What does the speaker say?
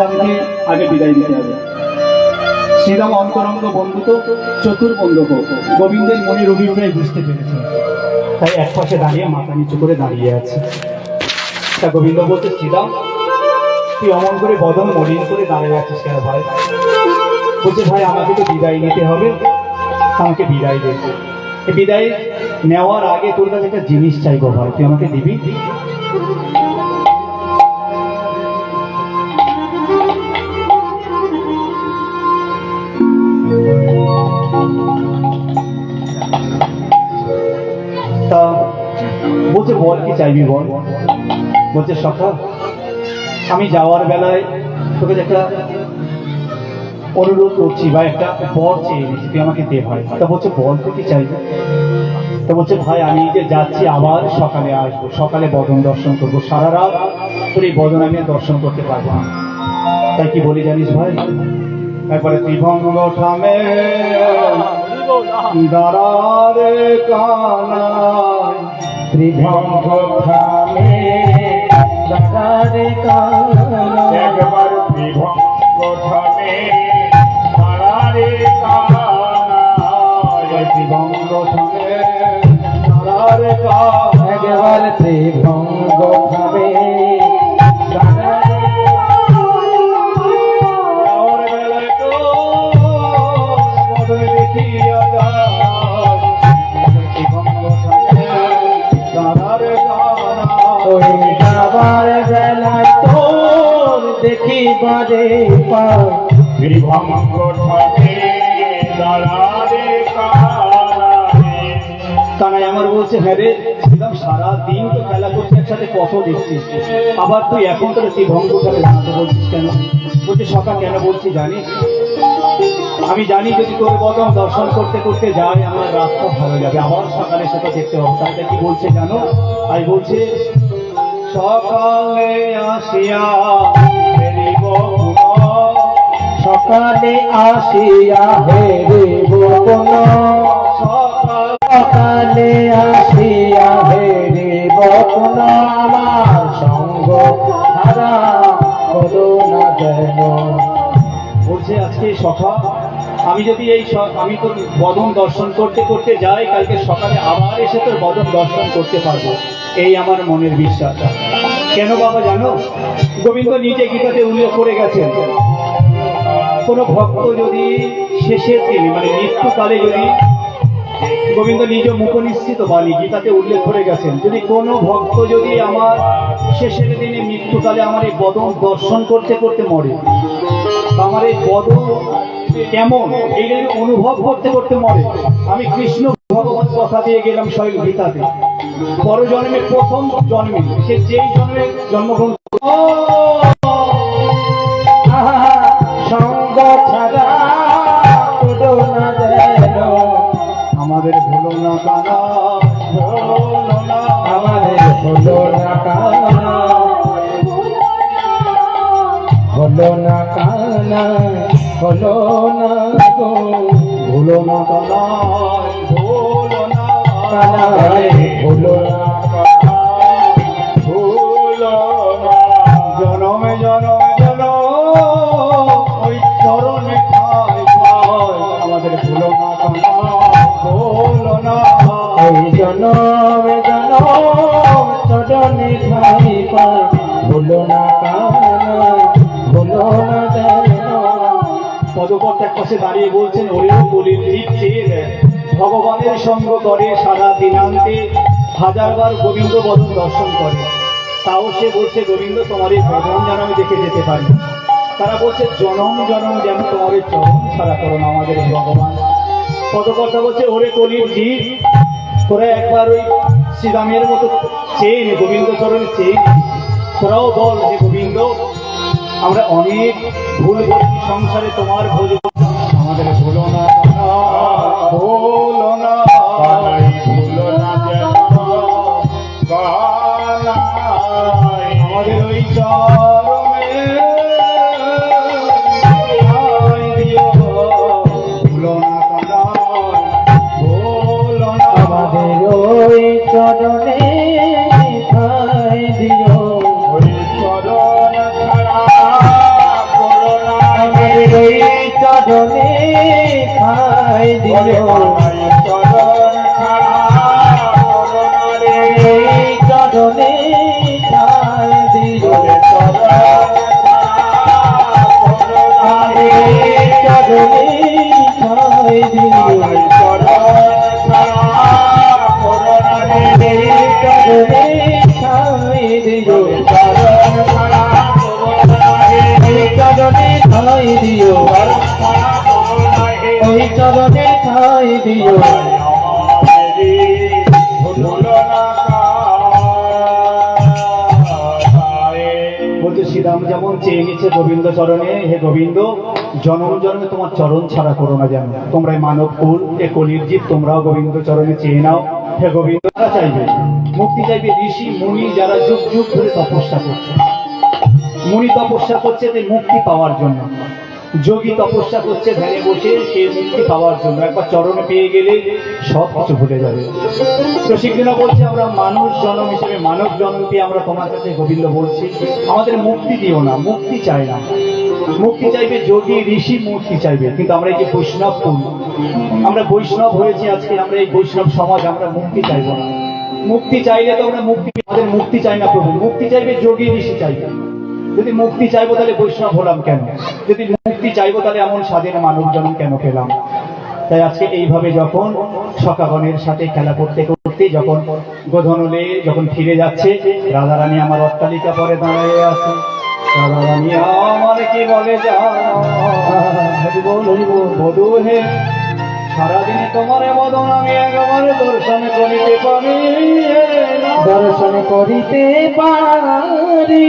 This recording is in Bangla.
শ্রীরামকে আগে বিদায় দিতে হবে। শ্রীরাম অন্তরঙ্গ বন্ধু তো, চতুর বন্ধু হোক। গোবিন্দের মনের অভিপ্রায় বুঝতে পেরেছে। তাই এক পাশে দাঁড়িয়ে মাথা নিচু করে দাঁড়িয়ে আছে। তা গোবিন্দ বলছে শ্রীরাম, তুই অমন করে বদন মলিন করে দাঁড়িয়ে আছিস কেন ভাই? বলছে, ভাই, আমাকে তো বিদায় নিতে হবে। আমাকে বিদায় দে। এই বিদায় নেওয়ার আগে তোর কাছে একটা জিনিস চাইব ভাই। তুই আমাকে দিবি? তা বলছে বল, কি চাইবি বল? বলছে, সখা, আমি যাওয়ার বেলায় তোকে একটা অনুরোধ করছি বা একটা বর চেয়ে নিচ্ছি তুই আমাকে দে ভাই। তা বলছে, বল, তুই কি চাইবি? তা বলছে, ভাই, আমি যে যাচ্ছি, আবার সকালে আসব। সকালে বদন দর্শন করব। সারা রাত তোর এই বদন আমি দর্শন করতে পারব না। তাই কি বলি জানিস ভাই? একবারে ত্রিভঙ্গ থামে দাঁড়ারে কানায় ত্রিভঙ্গ থামে দাঁড়ারে কানা। একবার ত্রিভঙ্গ থামে দাঁড়ারে কানায় একবার ত্রিভঙ্গ কানায় কানাই আমার বলছে হ্যাঁ রে ছিলাম সারা দিন তো খেলা করছি একসাথে কত দেখছিস? আবার তুই এখন তোর তুই ভঙ্গ করে জানাতে বলছিস কেন? বলছে সকাল কেন বলছি জানিস? আমি জানি যদি তোর বদন দর্শন করতে করতে যাই আমার রাস্তা ভালো যাবে। আবার সকালে সেটা দেখতে হবে। তাইটা কি বলছে জানো? তাই বলছে সকালে আসিয়া। সকালে আসিয়া হে রে বপন। সকাল আসিয়া হে রে আমার সঙ্গ করো না যেন। বলছে, আজকে সকাল, আমি যদি এই আমি তোর বদন দর্শন করতে করতে যাই, কালকে সকালে আবার এসে তোর বদন দর্শন করতে পারব। এই আমার মনের বিশ্বাস কেন বাবা জানো? গোবিন্দ নিজে গীতাতে উল্লেখ করে গেছেন কোনো ভক্ত যদি শেষের দিনে মানে মৃত্যুকালে যদি গোবিন্দ নিজ মুখনিশ্চিত বাণী গীতাতে উল্লেখ করে গেছেন, যদি কোনো ভক্ত যদি আমার শেষের দিনে মৃত্যুকালে আমার এই বদন দর্শন করতে করতে মরে আমার এই বদন কেমন এইটা অনুভব করতে করতে মরে, আমি কৃষ্ণ ভগবান কথা দিয়ে গেলাম স্বয়ং গীতাতে। পর জন্মে প্রথম জন্মে, সে যেই জন্মে জন্মগ্রহণ আমাদের ভুলো না কানা, ভুলো না। আমাদের হলো না কানা। হলো না কানা হলো না গো। ভুলো না কানা, ভুলো না কানা। হলো না না পদপথ এক পাশে দাঁড়িয়ে বলছেন ওরেও বলির দিচ্ছেন ভগবানের সঙ্গ করে সারা দিনান্তে হাজারবার গোবিন্দ বদন দর্শন করে তাও সে বলছে, গোবিন্দ তোমার এই ভজন যেন আমি দেখে যেতে পারি। তারা বলছে, জনম জনম যেন তোমার এই চরণ ছাড়া করো আমাদের ভগবান পদকর্তা বলছে, ওরে কলির জিৎ তোরা একবার ওই শ্রীরামের মতো চেয়ে নে গোবিন্দ চরণে চেয়ে। তোরাও বল হে গোবিন্দ। আমরা অনেক ভুল সংসারে তোমার আমাদের ভুলো না ভুলো ঠাই দিও চরণ চরণে ঠাই দিও চরণ দিও। শ্রীরাম যেমন চেয়ে গোবিন্দ চরণে, হে গোবিন্দ, জনম জন্মে তোমার চরণ ছাড়া করো না যেন। তোমরা মানব কুল, এ কলির জীব, তোমরাও গোবিন্দ চরণে চেয়ে নাও। হে গোবিন্দ চাইবে? মুক্তি চাইবে ঋষি, মুনি, যারা যুগ যুগ ধরে তপস্যা করছে। মুনি তপস্যা করছে মুক্তি পাওয়ার জন্য। যোগী তপস্যা করছে, ধ্যানে বসে, সে মুক্তি পাওয়ার জন্য। একবার চরণে পেয়ে গেলে সব কিছু ভুলে যাবে। তো শিক্ষিনা বলছে, আমরা মানুষ জন্ম হিসেবে, মানব জন্ম পেয়ে আমরা তোমার কাছে গোবিন্দ বলছি, আমাদের মুক্তি দিও না, মুক্তি চাই না। মুক্তি চাইবে যোগী, ঋষি মুক্তি চাইবে, কিন্তু আমরা এই যে বৈষ্ণব পূর্ণ আমরা বৈষ্ণব হয়েছি আজকে, আমরা এই বৈষ্ণব সমাজ, আমরা মুক্তি চাইব না। মুক্তি চাইলে তো আমরা মুক্তি, আমাদের মুক্তি চাই না প্রভু। মুক্তি চাইবে যোগী, ঋষি চাইবে। যদি মুক্তি চাইব তাহলে বৈষ্ণব হলাম কেন? যদি মুক্তি চাইব তাহলে এমন স্বাধীন মানুষজন কেন পেলাম তাই আজকে এইভাবে যখন সকাগণের সাথে খেলা করতে করতে, যখন গোধনলে যখন ফিরে যাচ্ছে, রাধারানী আমার অট্টালিকা পরে দাঁড়িয়ে আছে। রাধারানী আমার কি বলে, বধু হে। সারাদিনে তোমার বদন আমি একবার দর্শন করিতে পারি। দর্শন করিতে পারি।